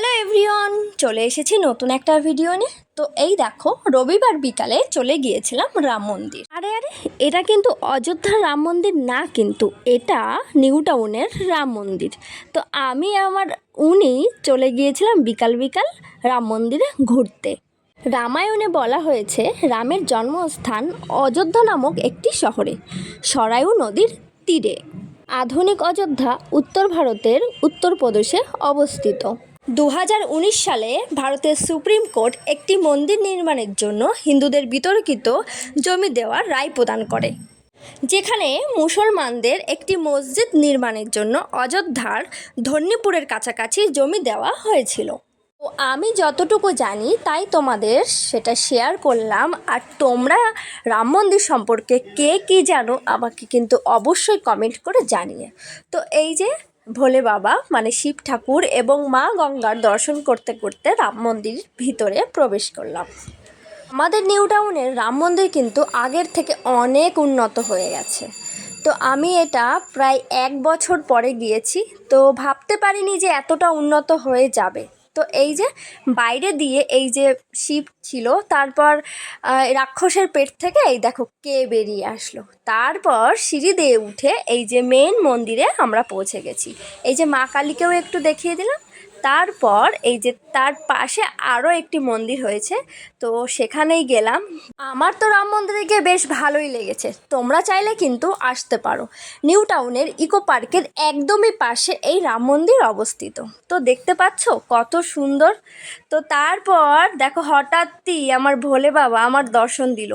Hello everyone, চলে এসেছি নতুন একটা ভিডিও নিয়ে। তো এই দেখো, রবিবার বিকালে চলে গিয়েছিলাম রাম মন্দির। আরে আরে, এটা কিন্তু অযোধ্যার রাম মন্দির না কিন্তু, এটা নিউ টাউনের রাম মন্দির। তো আমি আমার উনি চলে গিয়েছিলাম বিকাল বিকাল রাম মন্দিরে ঘুরতে। রামায়ণে বলা হয়েছে, রামের জন্মস্থান অযোধ্যা নামক একটি শহরে সরায়ু নদীর তীরে। আধুনিক অযোধ্যা উত্তর ভারতের উত্তরপ্রদেশে অবস্থিত। দু হাজার উনিশ সালে ভারতের সুপ্রিম কোর্ট একটি মন্দির নির্মাণের জন্য হিন্দুদের বিতর্কিত জমি দেওয়ার রায় প্রদান করে, যেখানে মুসলমানদের একটি মসজিদ নির্মাণের জন্য অযোধ্যার ধন্যপুরের কাছাকাছি জমি দেওয়া হয়েছিল। তো আমি যতটুকু জানি, তাই তোমাদের সেটা শেয়ার করলাম। আর তোমরা রাম মন্দির সম্পর্কে কে কী জানো, আমাকে কিন্তু অবশ্যই কমেন্ট করে জানিয়ে। তো এই যে ভোলে বাবা মানে শিব ঠাকুর এবং মা গঙ্গার দর্শন করতে করতে রাম মন্দির ভিতরে প্রবেশ করলাম। আমাদের নিউ টাউনের রাম মন্দির কিন্তু আগের থেকে অনেক উন্নত হয়ে গেছে। তো আমি এটা প্রায় এক বছর পরে গিয়েছি। তো ভাবতে পারিনি যে এতটা উন্নত হয়ে যাবে। তো এই যে বাইরে দিয়ে এই যে শিব ছিল, তারপর রাক্ষসের পেট থেকে এই দেখো কে বেরিয়ে আসলো। তারপর সিঁড়ি দিয়ে উঠে এই যে মেন মন্দিরে আমরা পৌঁছে গেছি। এই যে মা কালীকেও একটু দেখিয়ে দিলাম। তারপর এই যে তার পাশে আরও একটি মন্দির হয়েছে, তো সেখানেই গেলাম। আমার তো রাম মন্দিরে গিয়ে বেশ ভালোই লেগেছে, তোমরা চাইলে কিন্তু আসতে পারো। নিউ টাউনের ইকো পার্কের একদমই পাশে এই রাম মন্দির অবস্থিত। তো দেখতে পাচ্ছ কত সুন্দর। তো তারপর দেখো হঠাৎই আমার ভোলে বাবা আমার দর্শন দিল।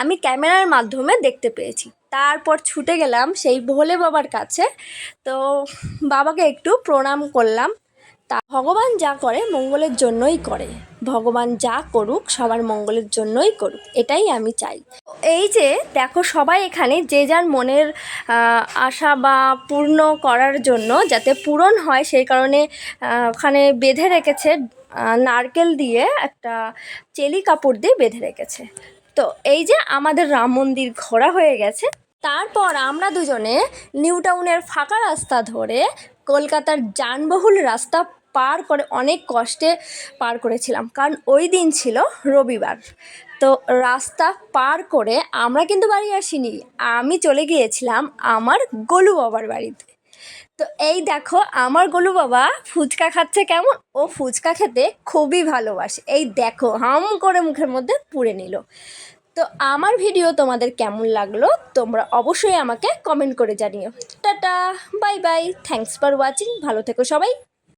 আমি ক্যামেরার মাধ্যমে দেখতে পেয়েছি। তারপর ছুটে গেলাম সেই ভোলে বাবার কাছে। তো বাবাকে একটু প্রণাম করলাম। ভগবান যা করে, মঙ্গলের জন্যই করে। ভগবান যা করুক, সবার মঙ্গলের জন্যই করুক, এটাই আমি চাই। এই যে, দেখো সবাই এখানে যে যার মনের আশা বা পূর্ণ করার জন্য যাতে পূরণ হয়, সেই কারণে ওখানে বেঁধে রেখেছে নারকেল দিয়ে একটা চেলি কাপড় দিয়ে বেঁধে রেখেছে। তো এই যে, আমাদের রাম মন্দির ঘোরা হয়ে গেছে। তারপর আমরা দুজনে নিউ টাউনের ফাঁকা রাস্তা ধরে কলকাতার যানবহুল রাস্তা পার করে অনেক কষ্টে পার করেছিলাম। কারণ ওই দিন ছিল রবিবার। তো রাস্তা পার করে আমরা কিন্তু বাড়ি আসিনি। আমি চলে গিয়েছিলাম আমার গোলু বাবার বাড়িতে। তো এই দেখো, আমার গোলু বাবা ফুচকা খাচ্ছে কেমন? ও ফুচকা খেতে খুবই ভালোবাসে। এই দেখো, হাম করে মুখের মধ্যে পুড়ে নিল। তো আমার ভিডিও তোমাদের কেমন লাগল তোমরা অবশ্যই আমাকে কমেন্ট করে জানিও। Tata, bye bye. Thanks for watching ভালো থেকো সবাই।